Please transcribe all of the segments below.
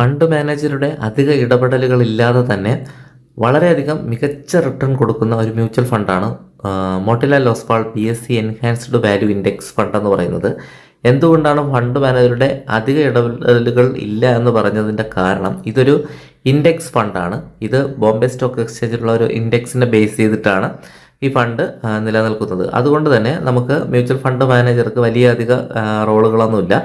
Fund മാനേജറുടെ അധിക ഇടപെടലുകളില്ലാതെ തന്നെ വളരെയധികം മികച്ച റിട്ടേൺ കൊടുക്കുന്ന ഒരു mutual ഫണ്ടാണ് Motilal Oswal P S C enhanced value index fund എന്ന് പറയുന്നത്. എന്തുകൊണ്ടാണ് ഫണ്ട് മാനേജറുടെ അധിക ഇടപെടലുകൾ ഇല്ല എന്ന് പറഞ്ഞതിന്റെ കാരണം? ഇതൊരു ഇൻഡെക്സ് ഫണ്ടാണ്. ഇത് ബോംബെ സ്റ്റോക്ക് എക്സ്ചേഞ്ചിലുള്ള ഒരു ഇൻഡെക്സിനെ ബേസ് ചെയ്തിട്ടാണ് ഈ ഫണ്ട് നിലനിൽക്കുന്നത്. അതുകൊണ്ട് തന്നെ നമുക്ക് മ്യൂച്വൽ ഫണ്ട് മാനേജർക്ക് വലിയ അധിക റോളുകളൊന്നുമില്ല.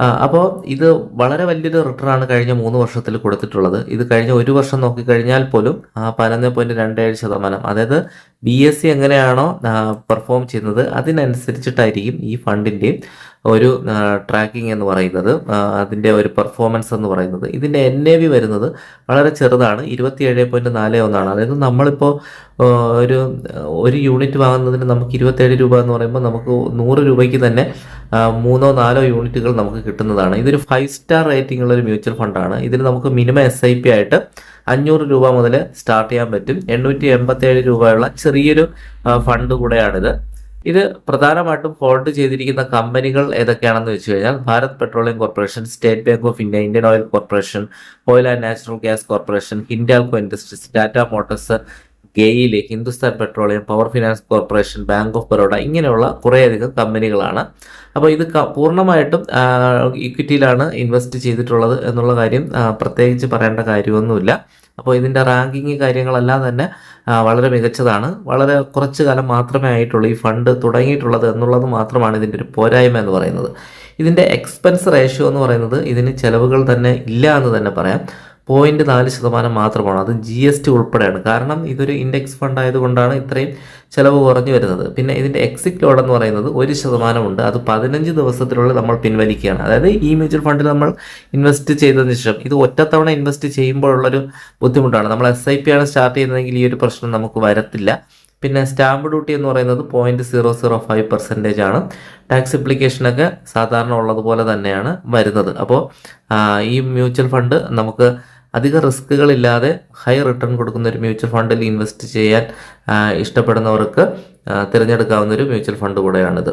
അപ്പോൾ ഇത് വളരെ വലിയൊരു റിട്ടേൺ ആണ് കഴിഞ്ഞ മൂന്ന് വർഷത്തിൽ കൊടുത്തിട്ടുള്ളത്. ഇത് കഴിഞ്ഞ ഒരു വർഷം നോക്കിക്കഴിഞ്ഞാൽ പോലും പതിനൊന്ന് പോയിന്റ് രണ്ട് ഏഴ് ശതമാനം. അതായത് ബി എസ് സി എങ്ങനെയാണോ പെർഫോം ചെയ്യുന്നത് അതിനനുസരിച്ചിട്ടായിരിക്കും ഈ ഫണ്ടിന്റെയും ഒരു ട്രാക്കിംഗ് എന്ന് പറയുന്നത് അതിന്റെ ഒരു പെർഫോമൻസ് എന്ന് പറയുന്നത്. ഇതിന്റെ എൻ എ വി വരുന്നത് വളരെ ചെറുതാണ് ഇരുപത്തിയേഴ് പോയിന്റ് നാല് ഒന്നാണ്. അതായത് നമ്മളിപ്പോൾ ഒരു ഒരു യൂണിറ്റ് വാങ്ങുന്നതിന് നമുക്ക് ഇരുപത്തേഴ് രൂപ എന്ന് പറയുമ്പോൾ നമുക്ക് നൂറ് രൂപയ്ക്ക് തന്നെ മൂന്നോ നാലോ യൂണിറ്റുകൾ നമുക്ക് കിട്ടുന്നതാണ്. ഇതൊരു ഫൈവ് സ്റ്റാർ റേറ്റിംഗ് ഉള്ള ഒരു മ്യൂച്വൽ ഫണ്ടാണ് ഇതിന് നമുക്ക് മിനിമം എസ് ഐ പി ആയിട്ട് അഞ്ഞൂറ് രൂപ മുതൽ സ്റ്റാർട്ട് ചെയ്യാൻ പറ്റും. എണ്ണൂറ്റി എൺപത്തേഴ് രൂപയുള്ള ചെറിയൊരു ഫണ്ട് കൂടെയാണിത്. ഇത് പ്രധാനമായിട്ടും ഹോൾഡ് ചെയ്തിരിക്കുന്ന കമ്പനികൾ ഏതൊക്കെയാണെന്ന് വെച്ച് കഴിഞ്ഞാൽ Bharat petroleum corporation state bank of India Indian oil corporation oil and natural gas corporation Hindalco industries Tata motors GAIL Hindustan petroleum power finance corporation bank of Baroda ഇങ്ങനെയുള്ള കുറേയധികം കമ്പനികളാണ്. അപ്പോൾ ഇത് പൂർണമായിട്ടും ഇക്വിറ്റിയിലാണ് ഇൻവെസ്റ്റ് ചെയ്തിട്ടുള്ളത് എന്നുള്ള കാര്യം പ്രത്യേകിച്ച് പറയേണ്ട കാര്യമൊന്നുമില്ല. അപ്പോൾ ഇതിന്റെ റാങ്കിങ് കാര്യങ്ങളെല്ലാം തന്നെ വളരെ മികച്ചതാണ്. വളരെ കുറച്ച് കാലം മാത്രമേ ആയിട്ടുള്ളൂ ഈ ഫണ്ട് തുടങ്ങിയിട്ടുള്ളത് എന്നുള്ളത് മാത്രമാണ് ഇതിന്റെ ഒരു പോരായ്മ എന്ന് പറയുന്നത്. ഇതിന്റെ എക്സ്പെൻസ് റേഷ്യോ എന്ന് പറയുന്നത് ഇതിന് ചിലവുകൾ തന്നെ ഇല്ല എന്ന് തന്നെ പറയാം. പോയിന്റ് നാല് ശതമാനം മാത്രമാണ്. അത് ജി എസ് ടി ഉൾപ്പെടെയാണ്. കാരണം ഇതൊരു ഇൻഡെക്സ് ഫണ്ട് ആയതുകൊണ്ടാണ് ഇത്രയും ചിലവ് കുറഞ്ഞു വരുന്നത്. പിന്നെ ഇതിന്റെ എക്സിറ്റ് ലോഡ് എന്ന് പറയുന്നത് ഒരു ശതമാനമുണ്ട്. അത് പതിനഞ്ച് ദിവസത്തിനുള്ളിൽ നമ്മൾ പിൻവലിക്കുകയാണ്. അതായത് ഈ മ്യൂച്വൽ ഫണ്ടിൽ നമ്മൾ ഇൻവെസ്റ്റ് ചെയ്തതിന് ശേഷം ഇത് ഒറ്റത്തവണ ഇൻവെസ്റ്റ് ചെയ്യുമ്പോഴുള്ളൊരു ബുദ്ധിമുട്ടാണ്. നമ്മൾ എസ് ഐ പി ആണ് സ്റ്റാർട്ട് ചെയ്യുന്നതെങ്കിൽ ഈ ഒരു പ്രശ്നം നമുക്ക് വരത്തില്ല. പിന്നെ സ്റ്റാമ്പ് ഡ്യൂട്ടി എന്ന് പറയുന്നത് point zero zero five percentage ആണ്. ടാക്സ് ഇപ്ലിക്കേഷനൊക്കെ സാധാരണ ഉള്ളതുപോലെ തന്നെയാണ് വരുന്നത്. അപ്പോൾ ഈ മ്യൂച്വൽ ഫണ്ട് നമുക്ക് അധിക റിസ്കുകളില്ലാതെ ഹൈ റിട്ടേൺ കൊടുക്കുന്ന ഒരു മ്യൂച്വൽ ഫണ്ടിൽ ഇൻവെസ്റ്റ് ചെയ്യാൻ ഇഷ്ടപ്പെടുന്നവർക്ക് തിരഞ്ഞെടുക്കാവുന്ന ഒരു മ്യൂച്വൽ ഫണ്ട് കൂടെയാണിത്.